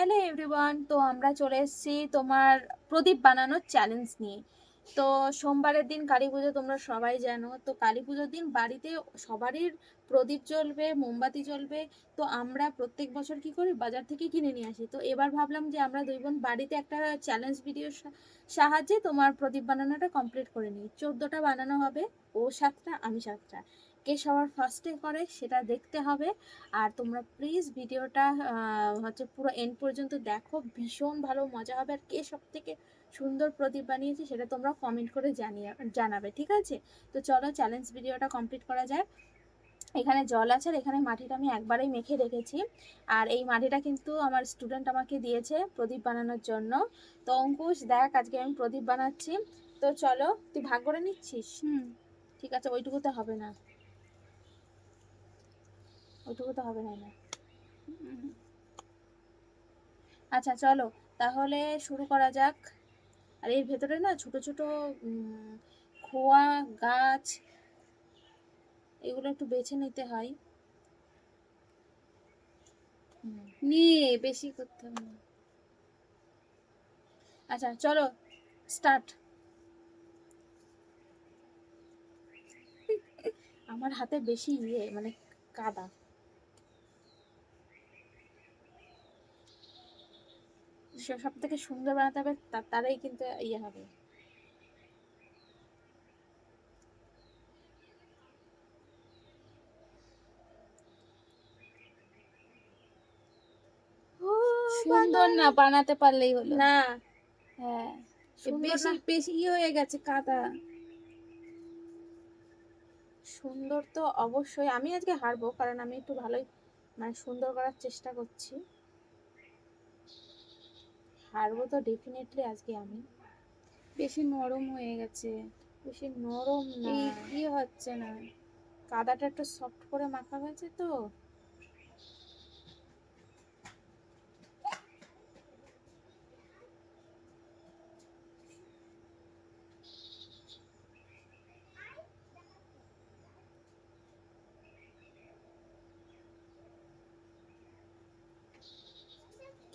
Hello everyone তো আমরা চলে এসেছি তোমার প্রদীপ বানানোর চ্যালেঞ্জ নিয়ে। তো সোমবারের দিন কালী পুজো তোমরা সবাই জানো। তো কালী পুজোর দিন বাড়িতে সবারই প্রদীপ জ্বলবে, মোমবাতি জ্বলবে। তো আমরা প্রত্যেক বছর কি করি? বাজার থেকে কিনে নিয়ে আসি। তো এবার ভাবলাম যে আমরা দুই বোন বাড়িতে একটা চ্যালেঞ্জ ভিডিওর সাহায্যে তোমার প্রদীপ বানানোটা কমপ্লিট করে নিই। চোদ্দোটা বানানো হবে। ও সাতটা, আমি সাতটা। কে সবার ফার্স্টে করে সেটা দেখতে হবে। আর তোমরা প্লিজ ভিডিওটা হচ্ছে পুরো এন্ড পর্যন্ত দেখো। ভীষণ ভালো মজা হবে। আর কে সব থেকে সুন্দর প্রদীপ বানিয়েছে সেটা তোমরা কমেন্ট করে জানিয়ে জানাবে ঠিক আছে? তো চলো চ্যালেঞ্জ ভিডিওটা কমপ্লিট করা যায় এখানে জল আছে আর এখানে মাটিটা আমি একবারেই মেখে রেখেছি। আর এই মাটিটা কিন্তু আমার স্টুডেন্ট আমাকে দিয়েছে প্রদীপ বানানোর জন্য। তো অঙ্কুশ দেখ আজকে আমি প্রদীপ বানাচ্ছি। তো চলো তুই ভাগ করে নিচ্ছিস? হুম। ঠিক আছে ওইটুকুতে হবে না। ওইটুকুতে হবে না না আচ্ছা চলো। তাহলে শুরু করা যাক। আর এর ভেতরে না ছোট ছোট খোয়া, গাছ, এগুলো একটু বেছে নিতে হয়। নিয়ে বেশি করতে হবে আচ্ছা চলো স্টার্ট আমার হাতে বেশি ইয়ে মানে কাদা। সব থেকে সুন্দর বানাতে হবে তারাই কিন্তু ইয়ে হবে। সুন্দর না বানাতে পারলেই হলো। না। হ্যাঁ বেশি বেশি ইয়ে হয়ে গেছে কাদা। সুন্দর তো অবশ্যই আমি আজকে হারবো কারণ আমি একটু ভালোই মানে সুন্দর করার চেষ্টা করছি। হারবো তো ডেফিনেটলি আজকে আমি। বেশি নরম হয়ে গেছে। বেশি নরম না। কি ইয়ে হচ্ছে না? কাদাটা একটু সফট করে মাখা হয়েছে তো।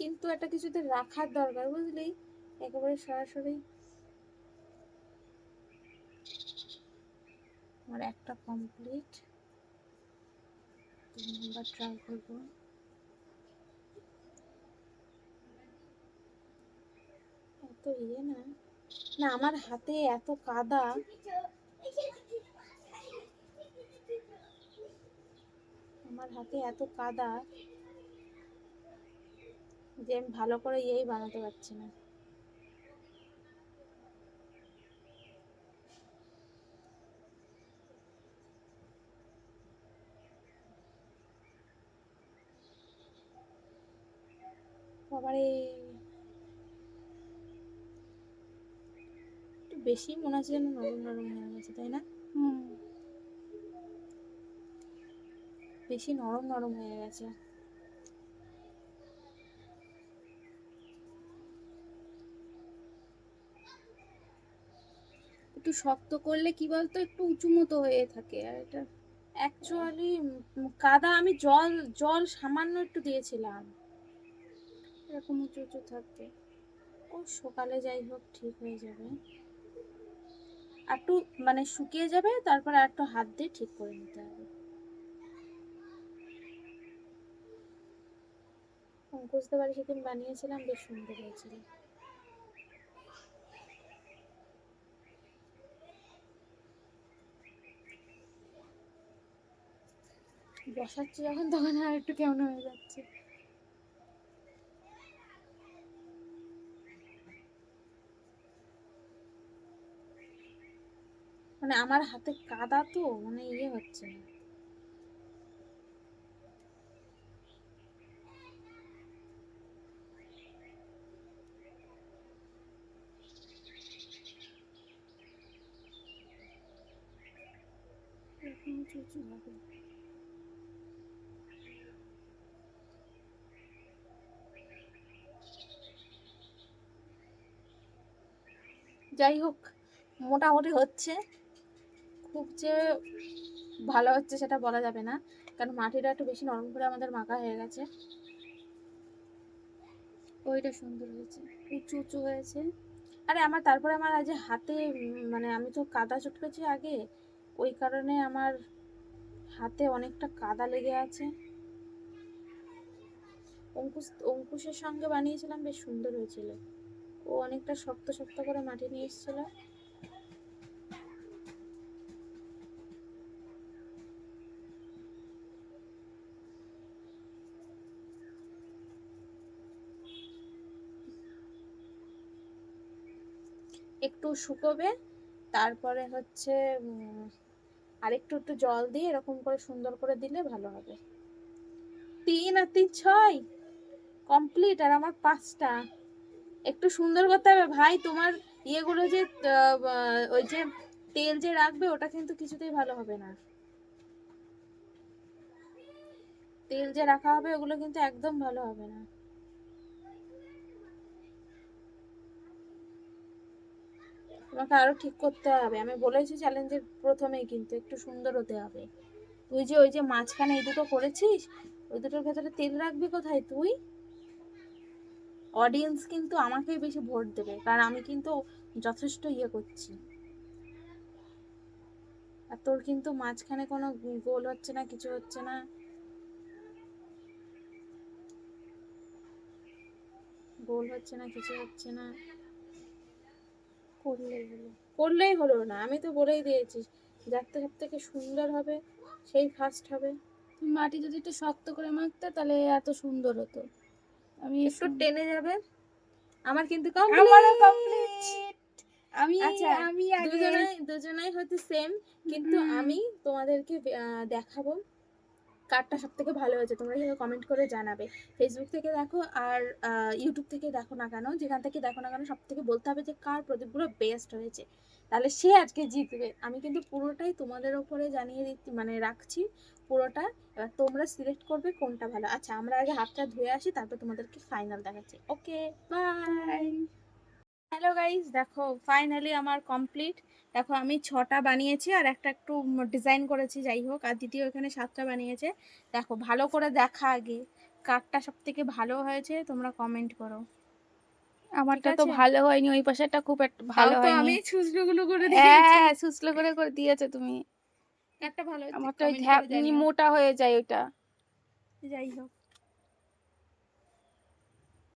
কিন্তু একটা কিছুতে রাখার দরকার, বুঝলি? একেবারে সরাসরি। আমার একটা কমপ্লিট নম্বর ট্রাই করব। এত ইয়ে না। না, আমার হাতে এত কাদা। আমার হাতে এত কাদা। যে আমি ভালো করে ইয়েই বানাতে পারছি না। বাবারে একটু বেশি মনে হচ্ছে যেন নরম নরম হয়ে গেছে তাই না? হুম। বেশি নরম নরম হয়ে গেছে। একটু শক্ত করলে কি বলতো, একটু উঁচু মতো হয়ে থাকে। আর এটা অ্যাকচুয়ালি কাদা আমি জল জল সামান্য একটু দিয়েছিলাম। এরকম উঁচু উঁচু থাকবে ও সকালে যাই হোক ঠিক হয়ে যাবে। একটু মানে শুকিয়ে যাবে, তারপর একটু হাত দিয়ে ঠিক করে নিতে হবে। অঙ্কুশদের বাড়ি সেদিন বানিয়েছিলাম, বেশ সুন্দর হয়েছিল। বসাচ্ছি যখন, তখন আর একটু কেমন হয়ে যাচ্ছে। মানে আমার হাতে কাদা তো মানে ইয়ে হচ্ছে না। যাই হোক, মোটামুটি হচ্ছে। খুব যে ভালো হচ্ছে সেটা বলা যাবে না, কারণ মাটিটা একটু বেশি নরম করে আমাদের মাখা হয়ে গেছে। ওইটা সুন্দর হয়েছে, উঁচু উঁচু হয়েছে। আরে আমার, তারপরে আমার আজ হাতে মানে আমি তো কাদা চটকেছি আগে, ওই কারণে আমার হাতে অনেকটা কাদা লেগে আছে। অঙ্কুশ, অঙ্কুশের সঙ্গে বানিয়েছিলাম, বেশ সুন্দর হয়েছিল। ও অনেকটা শক্ত শক্ত করে মাটি নিয়ে এসেছিল। একটু শুকোবে, তারপরে হচ্ছে আরেকটু একটু জল দিয়ে এরকম করে সুন্দর করে দিলে ভালো হবে। তিন আর তিন ছয়? কমপ্লিট? আর আমার পাঁচটা? একটু সুন্দর করতে হবে। ভাই, তোমার ইয়েগুলো যে ওই যে তেল যে রাখবে, ওটা কিন্তু কিছুতেই ভালো হবে না। তেল যে রাখা হবে, ওগুলো কিন্তু একদম ভালো হবে না। তোমাকে আরও ঠিক করতে হবে। আমি বলেছি চ্যালেঞ্জের প্রথমেই কিন্তু একটু সুন্দর হতে হবে। তুই যে ওই যে মাঝখানে এই দুটো করেছিস, ওই দুটোর ভেতরে তেল রাখবি কোথায়? তুই? অডিয়েন্স কিন্তু আমাকেই বেশি ভোট দেবে, কারণ আমি কিন্তু যথেষ্ট ইয়ে করছি। আর তোর কিন্তু মাঝখানে কোনো গোল হচ্ছে না, কিছু হচ্ছে না। গোল হচ্ছে না, কিছু হচ্ছে না। করলেই হলো। করলেই হলো না, আমি তো বলেই দিয়েছি যাতে সব থেকে সুন্দর হবে, সেই ফার্স্ট হবে। মাটি যদি একটু শক্ত করে মাখতে তাহলে এত সুন্দর হতো। আমি একটু টেনে যাবে। আমার কিন্তু কমপ্লিট কমপ্লিট আমি আচ্ছা, আমি দুজনেই দুজনাই হয়তো সেম কিন্তু আমি তোমাদেরকে দেখাবো। কারটা সব থেকে ভালো হয়েছে, তোমরা সেটা কমেন্ট করে জানাবে। ফেসবুক থেকে দেখো আর ইউটিউব থেকে দেখো না কেন, যেখান থেকে দেখো না কেন সব থেকে বলতে হবে যে কার প্রদীপগুলো বেস্ট হয়েছে। তাহলে সে আজকে জিতবে। আমি কিন্তু পুরোটাই তোমাদের ওপরে জানিয়ে দিচ্ছি মানে রাখছি পুরোটা। এবার তোমরা সিলেক্ট করবে কোনটা ভালো। আচ্ছা আমরা আগে হাতটা ধুয়ে আসি, তারপর তোমাদেরকে ফাইনাল দেখাচ্ছি। ওকে বাই হ্যালো গাইস দেখো ফাইনালি আমার কমপ্লিট দেখো আমি ছটা বানিয়েছি আর একটা একটু ডিজাইন করেছি যাই হোক। আর দ্বিতীয় এখানে সাতটা বানিয়েছে। দেখো ভালো করে দেখা আগে। কারটা সব থেকে ভালো হয়েছে তোমরা কমেন্ট করো। আমারটা তো ভালো হয়নি ওই পাশেরটা খুব একটা ভালো হয়নি। আমি ছুচড়োগুলো করে দিয়েছি হ্যাঁ সুসলো করে করে দিয়েছ তুমি। একটা ভালো আমারটা। মোটা হয়ে যায় ওইটা। যাই হোক।